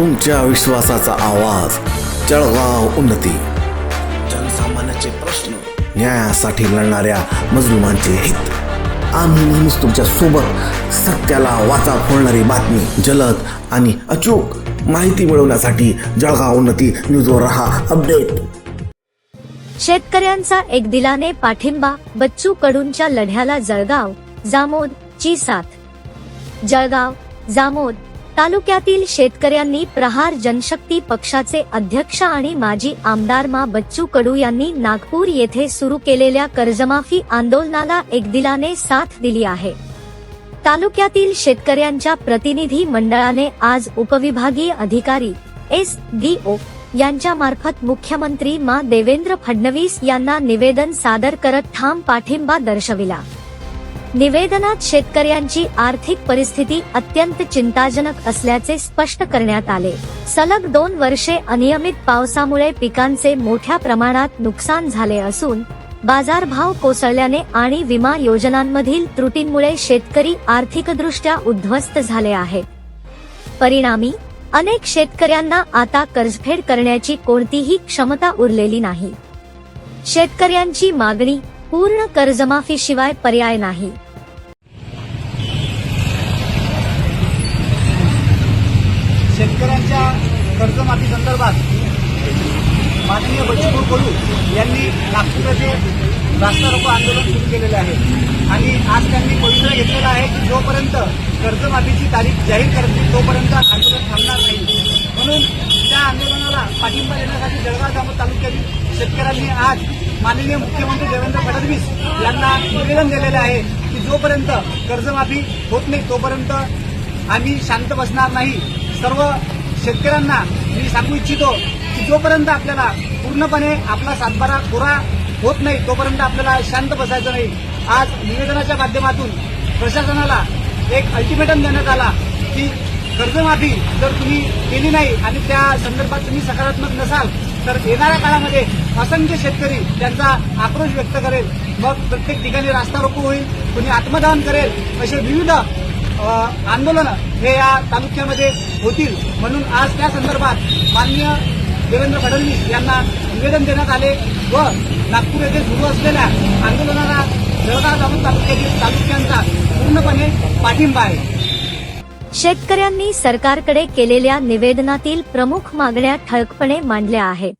तुमच्या विश्वासाचा आवाज जळगाव उन्नती. जनसामान्याचे प्रश्न न्यायासाठी लढणाऱ्या मजलुमांचे हित. आम्ही नेहमीच तुमच्यासोबत सत्याला वाचा फोडणारी बातमी जलद आणि अचूक माहिती मिळवण्यासाठी जळगाव उन्नती न्यूजवर रहा अपडेट. शेतकऱ्यांचा एक दिलाने पाठिंबा बच्चू कडूंच्या लढ्याला जळगाव जामोद ची साथ जळगाव जामोद तालुक्यातील शेतकऱ्यांनी प्रहार जनशक्ती पक्षाचे अध्यक्ष आणि माजी आमदार मा बच्चू कडू यांनी नागपूर येथे सुरू केलेल्या कर्जमाफी आंदोलनाला एकदिलाने साथ दिली आहे. तालुक्यातील शेतकऱ्यांच्या प्रतिनिधी मंडळाने आज उपविभागीय अधिकारी एस डी ओ यांच्या मार्फत मुख्यमंत्री मा देवेंद्र फडणवीस यांना निवेदन सादर करत ठाम पाठिंबा दर्शविला. निवेदनात शेतकऱ्यांची आर्थिक परिस्थिती अत्यंत चिंताजनक असल्याचे स्पष्ट करण्यात आले. सलग दोन वर्षे अनियमित पावसामुळे पिकांचे मोठ्या प्रमाणात नुकसान झाले असून बाजारभाव कोसळल्याने आणि विमा योजनांमधील त्रुटींमुळे शेतकरी आर्थिकदृष्ट्या उद्ध्वस्त झाले आहेत. परिणामी अनेक शेतकऱ्यांना आता कर्जफेड करण्याची कोणतीही क्षमता उरलेली नाही. शेतकऱ्यांची मागणी पूर्ण कर्जमाफीशिवाय पर्याय नाही. शेतकऱ्यांच्या कर्जमाफी संदर्भात माननीय बच्चूभाऊ कडू यांनी नागपूर रास्तारोको आंदोलन सुरू केलेले आहे. आणि आज त्यांनी पवित्रा घेतलेला आहे की जोपर्यंत कर्जमाफीची तारीख जाहीर करत नाही तोपर्यंत आंदोलन थांबणार नाही. म्हणून त्या आंदोलनाला पाठिंबा देण्यासाठी जळगाव जामोद तालुक्यातील शेतकऱ्यांनी आज माननीय मुख्यमंत्री देवेंद्र फडणवीस यांना निवेदन दिलेले आहे की जोपर्यंत कर्जमाफी होत नाही तोपर्यंत आम्ही शांत बसणार नाही. सर्व शेतकऱ्यांना मी सांगू इच्छितो की जोपर्यंत आपल्याला पूर्णपणे आपला सातबारा कोरा होत नाही तोपर्यंत आपल्याला शांत बसायचं नाही. आज निवेदनाच्या माध्यमातून प्रशासनाला एक अल्टिमेटम देण्यात आला की कर्जमाफी जर तुम्ही केली नाही आणि त्या संदर्भात तुम्ही सकारात्मक नसाल तर येणाऱ्या काळामध्ये असंख्य शेतकरी त्यांचा आक्रोश व्यक्त करेल. मग प्रत्येक ठिकाणी रास्ता रोको होईल कुणी आत्मदहन करेल असे विविध आंदोलन हे या तालुक्यामध्ये होतील. म्हणून आज त्या संदर्भात माननीय देवेंद्र फडणवीस यांना निवेदन देण्यात आले व नागपूर येथे सुरू असलेल्या आंदोलनाला जळगाव जामोद तालुक्यातील तालुक्यांचा पूर्णपणे पाठिंबा आहे. शेतकऱ्यांनी सरकारकडे केलेल्या निवेदनातील प्रमुख मागण्या ठळकपणे मांडल्या आहेत.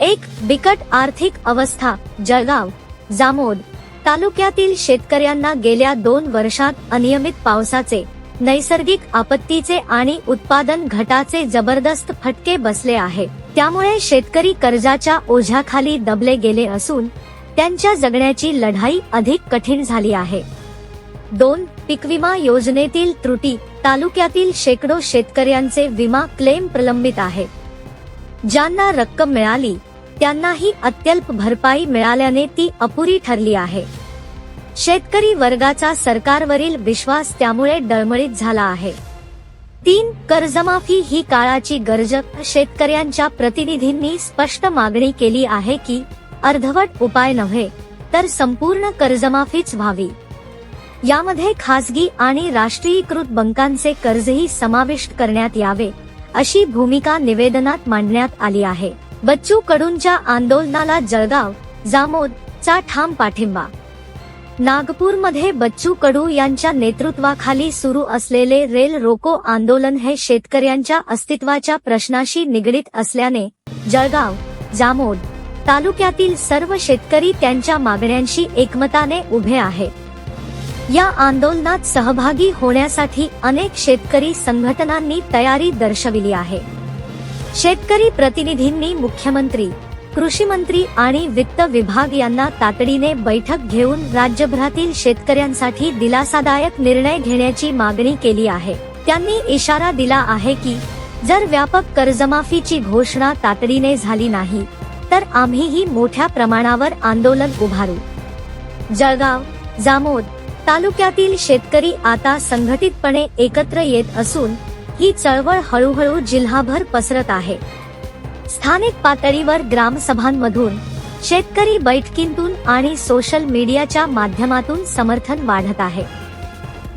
एक बिकट आर्थिक अवस्था जळगाव जामोद. तालुक्यातील शेतकऱ्यांना गेल्या दोन वर्षात अनियमित पावसाचे नैसर्गिक आपत्तीचे आणि उत्पादन घटाचे जबरदस्त फटके बसले आहे. त्यामुळे शेतकरी कर्जाच्या ओझ्याखाली दबले गेले असून त्यांच्या जगण्याची लढाई अधिक कठीण झाली आहे. दोन पीक विमा योजनेतील त्रुटी तालुक्यातील शेकडो शेतकऱ्यांचे विमा क्लेम प्रलंबित आहे. ज्यांना रक्कम मिळाली त्यांनाही अत्यल्प भरपाई मिळाल्याने ती अपुरी ठरली आहे. शेतकरी वर्गाचा सरकारवरील विश्वास त्यामुळे डळमळीत झाला आहे. तीन कर्जमाफी ही काळाची गरज शेतकऱ्यांच्या प्रतिनिधींनी स्पष्ट मागणी केली आहे की अर्धवट उपाय नव्हे तर संपूर्ण कर्जमाफीच व्हावी. यामध्ये खासगी आणि राष्ट्रीयीकृत बँकांचे कर्जही समाविष्ट करण्यात यावे अशी भूमिका निवेदनात मांडण्यात आली आहे. बच्चू कडूंच्या आंदोलनाला जळगाव जामोद चा ठाम पाठिंबा. नागपूरमध्ये बच्चू कडू यांच्या नेतृत्वाखाली सुरू असलेले रेल रोको आंदोलन हे शेतकऱ्यांच्या अस्तित्वाच्या प्रश्नाशी निगडीत असल्याने जळगाव जामोद तालुक्यातील सर्व शेतकरी त्यांच्या मागण्यांशी एकमताने उभे आहेत. या आंदोलनात सहभागी होण्यासाठी अनेक शेतकरी संघटनांनी तयारी दर्शविली आहे. शेतकरी प्रतिनिधींनी मुख्यमंत्री कृषी मंत्री आणि वित्त विभाग यांना तातडीने बैठक घेऊन राज्यभरातील शेतकऱ्यांसाठी दिलासादायक निर्णय घेण्याची मागणी केली आहे. त्यांनी इशारा दिला आहे की जर व्यापक कर्जमाफीची घोषणा तातडीने झाली नाही तर आम्हीही मोठ्या प्रमाणावर आंदोलन उभारू. जळगाव जामोद तालुक्यातील शेतकरी आता संघटितपणे एकत्र येत असून ही चळवळ हळूहळू जिल्हाभर पसरत आहे. स्थानिक पातळीवर ग्रामसभांमधून शेतकरी बैठकींतून आणि सोशल मीडियाच्या माध्यमातून समर्थन वाढत आहे.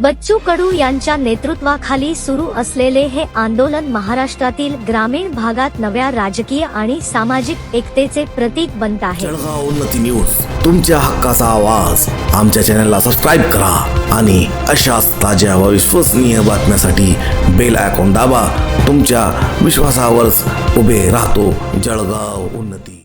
बच्चू कडू यांच्या नेतृत्वाखाली सुरू असलेले हे आंदोलन महाराष्ट्रातील ग्रामीण भागात नव्या राजकीय आणि सामाजिक एकतेचे प्रतीक बनत आहे. जळगाव उन्नती न्यूज तुमच्या हक्काचा आवाज. आमच्या चॅनलला सबस्क्राईब करा आणि अशाच ताज्या व विश्वसनीय बातम्यासाठी बेल आयकॉन दाबा. तुमच्या विश्वासावरच उभे राहतो जळगाव उन्नती.